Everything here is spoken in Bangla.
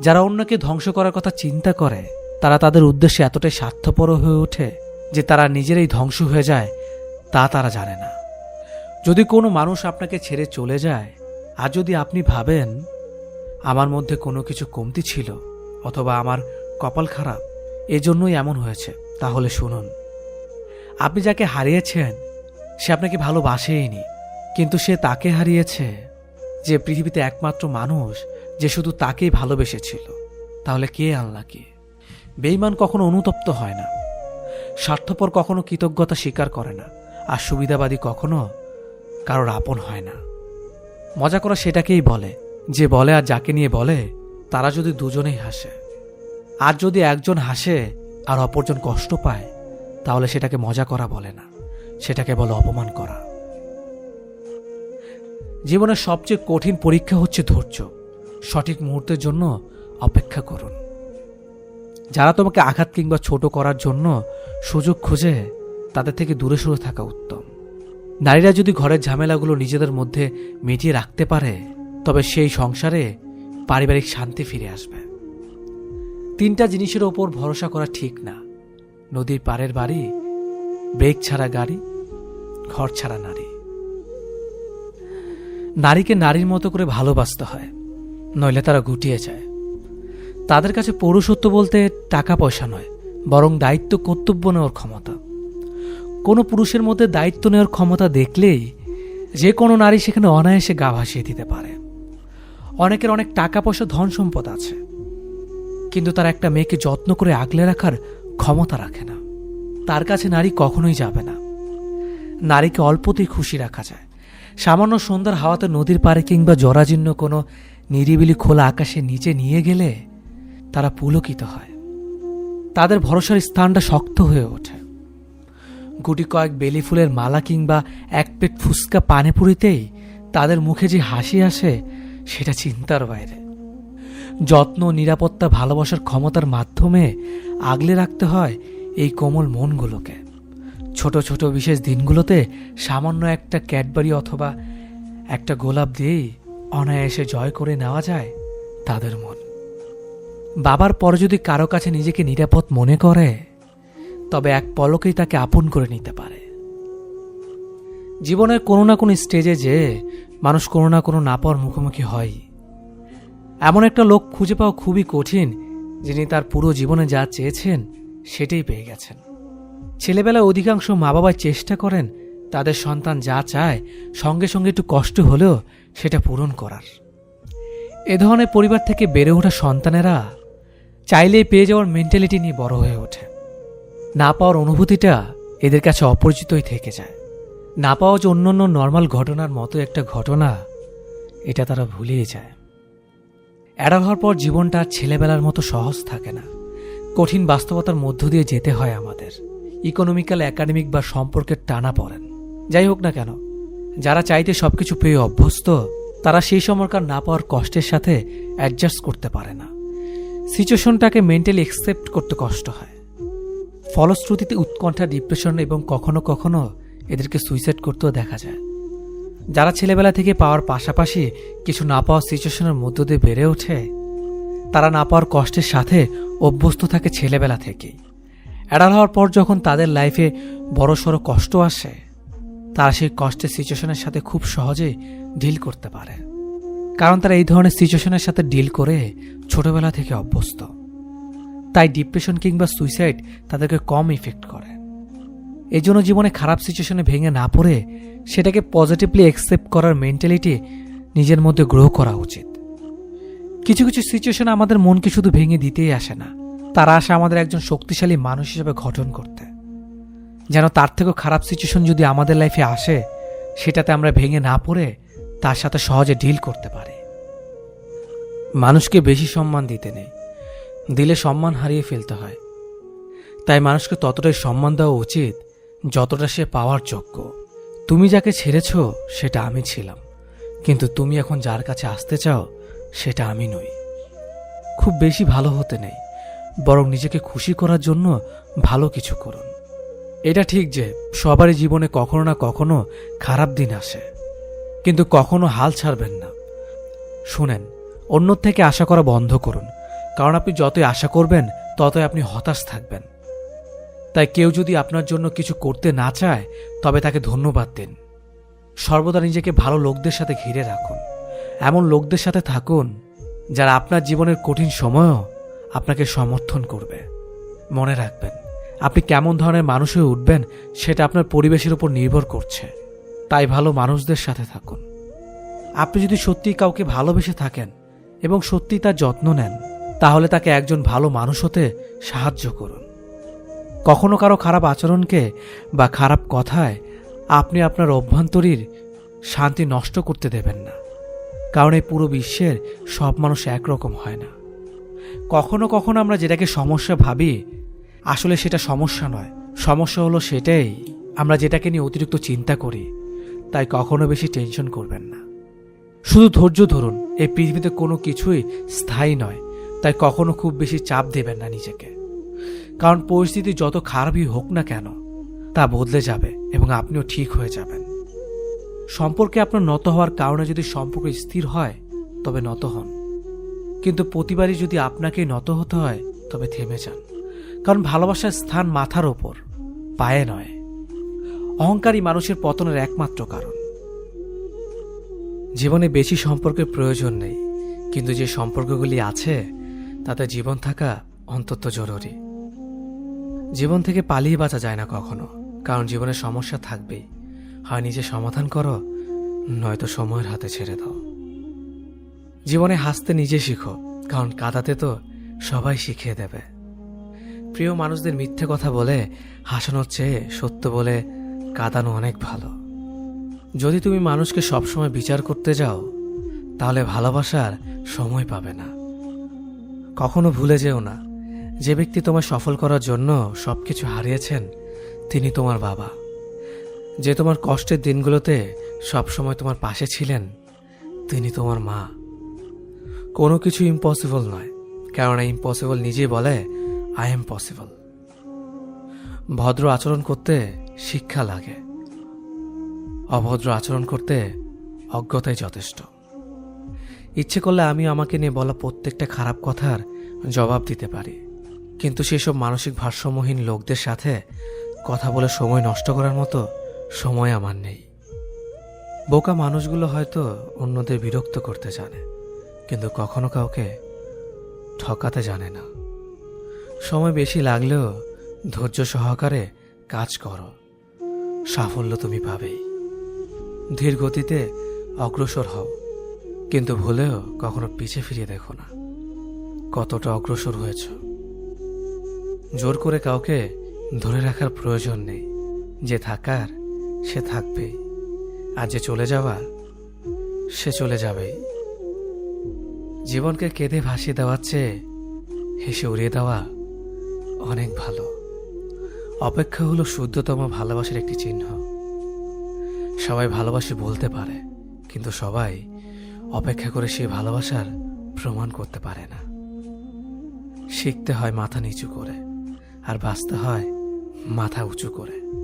যারা অন্যকে ধ্বংস করার কথা চিন্তা করে, তারা তাদের উদ্দেশ্যে এতটাই স্বার্থপর হয়ে ওঠে যে তারা নিজেরাই ধ্বংস হয়ে যায়, তা তারা জানে না। যদি কোনো মানুষ আপনাকে ছেড়ে চলে যায়, আর যদি আপনি ভাবেন, আমার মধ্যে কোনো কিছু কমতি ছিল অথবা আমার কপাল খারাপ, এজন্যই এমন হয়েছে, তাহলে শুনুন। আপনি যাকে হারিয়েছেন, সে আপনাকে ভালোবাসেইনি, কিন্তু সে তাকে হারিয়েছে, যে পৃথিবীতে একমাত্র মানুষ যে শুধু তাকেই ভালোবেসেছিল। তাহলে কে আনলা কি? বেইমান কখনো অনুতপ্ত হয় না। স্বার্থপর কখনো কৃতজ্ঞতা স্বীকার করে না। আর সুবিধাবাদী কখনো কারোর আপন হয় না। মজা করা সেটাকেই বলে। যে বলে আর যাকে নিয়ে বলে, তারা যদি দুজনেই হাসে। আর যদি একজন হাসে আর অপরজন কষ্ট পায়, তাহলে সেটাকে মজা করা বলে না। সেটাকে বলে অপমান করা। জীবনের সবচেয়ে কঠিন পরীক্ষা হচ্ছে ধৈর্য। সঠিক মুহূর্তের জন্য অপেক্ষা করুন। যারা তোমাকে আঘাত কিংবা ছোট করার জন্য সুযোগ খুঁজে, তাদের থেকে দূরে সরে থাকা উত্তম। নারীরা যদি ঘরের ঝামেলাগুলো নিজেদের মধ্যে মিটিয়ে রাখতে পারে, তবে সেই সংসারে পারিবারিক শান্তি ফিরে আসবে। তিনটা জিনিসের ওপর ভরসা করা ঠিক না। নদীর পাড়ের বাড়ি, ব্রেক ছাড়া গাড়ি, ঘর ছাড়া নারী। নারীকে নারীর মতো করে ভালোবাসতে হয়। নইলে তারা গুটিয়ে যায়। তাদের কাছে পৌরুষত্ব বলতে টাকা পয়সা নয়, বরং দায়িত্ব কর্তব্য নেওয়ার ক্ষমতা। কোনো পুরুষের মধ্যে দায়িত্ব নেওয়ার ক্ষমতা দেখলেই যে কোনো নারী সেখানে অনায়াসে গা ভাসিয়ে দিতে পারে। অনেকের অনেক টাকা পয়সা ধন সম্পদ আছে, কিন্তু তার একটা মেয়েকে যত্ন করে আগলে রাখার ক্ষমতা রাখে না। তার কাছে নারী কখনোই যাবে না। নারীকে অল্পতেই খুশি রাখা যায়। সামান্য সন্ধ্যার হাওয়াতে নদীর পাড়ে কিংবা জরাজীর্ণ কোনো নিরিবিলি খোলা আকাশের নিচে নিয়ে গেলে তারা পুলকিত হয়। তাদের ভরসার স্থানটা শক্ত হয়ে ওঠে। গুটি কয়েক বেলি ফুলের মালা কিংবা এক পেট ফুসকা পানে পুরিতেই তাদের মুখে যে হাসি আসে, সেটা চিন্তার বাইরে। যত্ন নিরাপত্তা ভালোবাসার ক্ষমতার মাধ্যমে আগলে রাখতে হয় এই কোমল মনগুলোকে। ছোট ছোট বিশেষ দিনগুলোতে সামান্য একটা ক্যাডবারি অথবা একটা গোলাপ দিয়েই অনায়াসে জয় করে নেওয়া যায় তাদের মন। বাবার পর যদি কারও কাছে নিজেকে নিরাপদ মনে করে, তবে এক পলকেই তাকে আপন করে নিতে পারে। জীবনের কোনো না কোনো স্টেজে যে মানুষ কোনো না কোনো না পাওয়ার মুখোমুখি হয়। এমন একটা লোক খুঁজে পাওয়া খুবই কঠিন, যিনি তার পুরো জীবনে যা চেয়েছেন সেটাই পেয়ে গেছেন। ছেলেবেলায় অধিকাংশ মা বাবা চেষ্টা করেন তাদের সন্তান যা চায়, সঙ্গে সঙ্গে একটু কষ্ট হলেও সেটা পূরণ করার। এ ধরনের পরিবার থেকে বেড়ে ওঠা সন্তানেরা চাইলেই পেয়ে যাওয়ার মেন্টালিটি নিয়ে বড় হয়ে ওঠে। না পাওয়ার অনুভূতিটা এদের কাছে অপরিচিতই থেকে যায়। না পাওয়া যে অন্য অন্য নর্মাল ঘটনার মতো একটা ঘটনা, এটা তারা ভুলিয়ে যায়। অ্যাডাল হওয়ার পর জীবনটা আর ছেলেবেলার মতো সহজ থাকে না। কঠিন বাস্তবতার মধ্য দিয়ে যেতে হয় আমাদের। ইকোনমিক্যাল একাডেমিক বা সম্পর্কের টানা পড়েন। যাই হোক না কেন, যারা চাইতে সবকিছু পেয়ে অভ্যস্ত, তারা সেই সময়কার না পাওয়ার কষ্টের সাথে অ্যাডজাস্ট করতে পারে না। সিচুয়েশনটাকে মেন্টালি একসেপ্ট করতে কষ্ট হয়। ফলশ্রুতিতে উৎকণ্ঠা ডিপ্রেশন এবং কখনো কখনো এদেরকে সুইসাইড করতেও দেখা যায়। যারা ছেলেবেলা থেকে পাওয়ার পাশাপাশি কিছু না পাওয়ার সিচুয়েশনের মধ্য দিয়ে বেড়ে ওঠে, তারা না পাওয়ার কষ্টের সাথে অভ্যস্ত থাকে ছেলেবেলা থেকেই। অ্যাডাল হওয়ার পর যখন তাদের লাইফে বড় সড়ো কষ্ট আসে তারা সেই কষ্টের সিচুয়েশনের সাথে খুব সহজে ডিল করতে পারে। কারণ তারা এই ধরনের সিচুয়েশনের সাথে ডিল করে ছোটবেলা থেকে অভ্যস্ত। তাই ডিপ্রেশন কিংবা সুইসাইড তাদেরকে কম ইফেক্ট করে। এই জন্য জীবনে খারাপ সিচুয়েশনে ভেঙে না পড়ে সেটাকে পজিটিভলি অ্যাকসেপ্ট করার মেন্টালিটি নিজের মধ্যে গ্রো করা উচিত। কিছু কিছু সিচুয়েশন আমাদের মনকে শুধু ভেঙে দিতেই আসে না। তারা আসে আমাদের একজন শক্তিশালী মানুষ হিসেবে গঠন করতে। যেন তার থেকেও খারাপ সিচুয়েশন যদি আমাদের লাইফে আসে, সেটাতে আমরা ভেঙে না পড়ে তার সাথে সহজে ডিল করতে পারি। মানুষকে বেশি সম্মান দিতে নেই। দিলে সম্মান হারিয়ে ফেলতে হয়। তাই মানুষকে ততটাই সম্মান দেওয়া উচিত যতটা সে পাওয়ার যোগ্য। তুমি যাকে ছেড়েছ, সেটা আমি ছিলাম। কিন্তু তুমি এখন যার কাছে আসতে চাও, সেটা আমি নই। খুব বেশি ভালো হতে নেই। বরং নিজেকে খুশি করার জন্য ভালো কিছু করুন। এটা ঠিক যে সবারই জীবনে কখনো না কখনো খারাপ দিন আসে। কিন্তু কখনো হাল ছাড়বেন না। শুনেন, অন্য থেকে আশা করা বন্ধ করুন। কারণ আপনি যতই আশা করবেন, ততই আপনি হতাশ থাকবেন। তাই কেউ যদি আপনার জন্য কিছু করতে না চায়, তবে তাকে ধন্যবাদ দিন। সর্বদা নিজেকে ভালো লোকদের সাথে ঘিরে রাখুন। এমন লোকদের সাথে থাকুন, যারা আপনার জীবনের কঠিন সময়ও আপনাকে সমর্থন করবে। মনে রাখবেন আপনি কেমন ধরনের মানুষ হয়ে উঠবেন সেটা আপনার পরিবেশের উপর নির্ভর করছে। তাই ভালো মানুষদের সাথে থাকুন। আপনি যদি সত্যিই কাউকে ভালোবেসে থাকেন এবং সত্যি তার যত্ন নেন, তাহলে তাকে একজন ভালো মানুষ হতে সাহায্য করুন। কখনো কারও খারাপ আচরণকে বা খারাপ কথায় আপনি আপনার অভ্যন্তরীর শান্তি নষ্ট করতে দেবেন না। কারণ এই পুরো বিশ্বের সব মানুষ একরকম হয় না। কখনো কখনো আমরা যেটাকে সমস্যা ভাবি আসলে সেটা সমস্যা নয়। সমস্যা হলো সেটাই, আমরা যেটাকে নিয়ে অতিরিক্ত চিন্তা করি, তাই কখনো বেশি টেনশন করবেন না। শুধু ধৈর্য ধরুন, এই পৃথিবীতে কোনো কিছুই স্থায়ী নয়, তাই কখনো খুব বেশি চাপ দেবেন না নিজেকে। কারণ পরিস্থিতি যত খারাপই হোক না কেন, তা বদলে যাবে এবং আপনিও ঠিক হয়ে যাবেন। সম্পর্কে আপনার নত হওয়ার কারণে যদি সম্পর্ক স্থির হয়, তবে নত হন। কিন্তু প্রতিবারই যদি আপনাকে নত হতে হয়, তবে থেমে যান। কারণ ভালোবাসার স্থান মাথার ওপর, পায়ে নয়। অহংকারী মানুষের পতনের একমাত্র কারণ। জীবনে বেশি সম্পর্কের প্রয়োজন নেই, কিন্তু যে সম্পর্কগুলি আছে, তাতে জীবন থাকা অন্তত জরুরি। জীবন থেকে পালিয়ে বাঁচা যায় না কখনো, কারণ জীবনে সমস্যা থাকবেই। হয় নিজে সমাধান করো, নয়তো সময়ের হাতে ছেড়ে দাও। জীবনে হাসতে নিজে শিখো, কারণ কাদাতে তো সবাই শিখিয়ে দেবে। প্রিয় মানুষদের মিথ্যে কথা বলে হাসানোর চেয়ে সত্য বলে কাঁদানো অনেক ভালো। যদি তুমি মানুষকে সবসময় বিচার করতে যাও, তাহলে ভালোবাসার সময় পাবে না। কখনো ভুলে যেও না, যে ব্যক্তি তোমায় সফল করার জন্য সব কিছু হারিয়েছেন, তিনি তোমার বাবা। যে তোমার কষ্টের দিনগুলোতে সবসময় তোমার পাশে ছিলেন, তিনি তোমার মা। কোনো কিছু ইম্পসিবল নয়, কেননা ইম্পসিবল নিজেই বলে আই এম পসিবল ভদ্র আচরণ করতে শিক্ষা লাগে। অভদ্র আচরণ করতে অজ্ঞতাই যথেষ্ট। ইচ্ছে করলে আমি আমাকে নিয়ে বলা প্রত্যেকটা খারাপ কথার জবাব দিতে পারি। কিন্তু সেসব মানসিক ভারসাম্যহীন লোকদের সাথে কথা বলে সময় নষ্ট করার মতো সময় আমার নেই। বোকা মানুষগুলো হয়তো অন্যদের বিরক্ত করতে জানে, কিন্তু কখনো কাউকে ঠকাতে জানে না। সময় বেশি লাগলেও ধৈর্য সহকারে কাজ করো। সাফল্য তুমি পাবেই। ধীর গতিতে অগ্রসর হও। কিন্তু ভুলেও কখনো পিছে ফিরিয়ে দেখো না। কতটা অগ্রসর হয়েছ। জোর করে কাউকে ধরে রাখার প্রয়োজন নেই। যে থাকার, সে থাকবেই। আর যে চলে যাওয়া, সে চলে যাবে জীবনকে কেঁদে ভাসিয়ে দেওয়ার চেয়ে হেসে উড়িয়ে দেওয়া অনেক ভালো। অপেক্ষা হলো শুদ্ধতম ভালোবাসার একটি চিহ্ন। সবাই ভালোবাসি বলতে পারে, কিন্তু সবাই অপেক্ষা করে সেই ভালোবাসার প্রমাণ করতে পারে না। শিখতে হয় মাথা নিচু করে, আর বাঁচতে হয় মাথা উঁচু করে।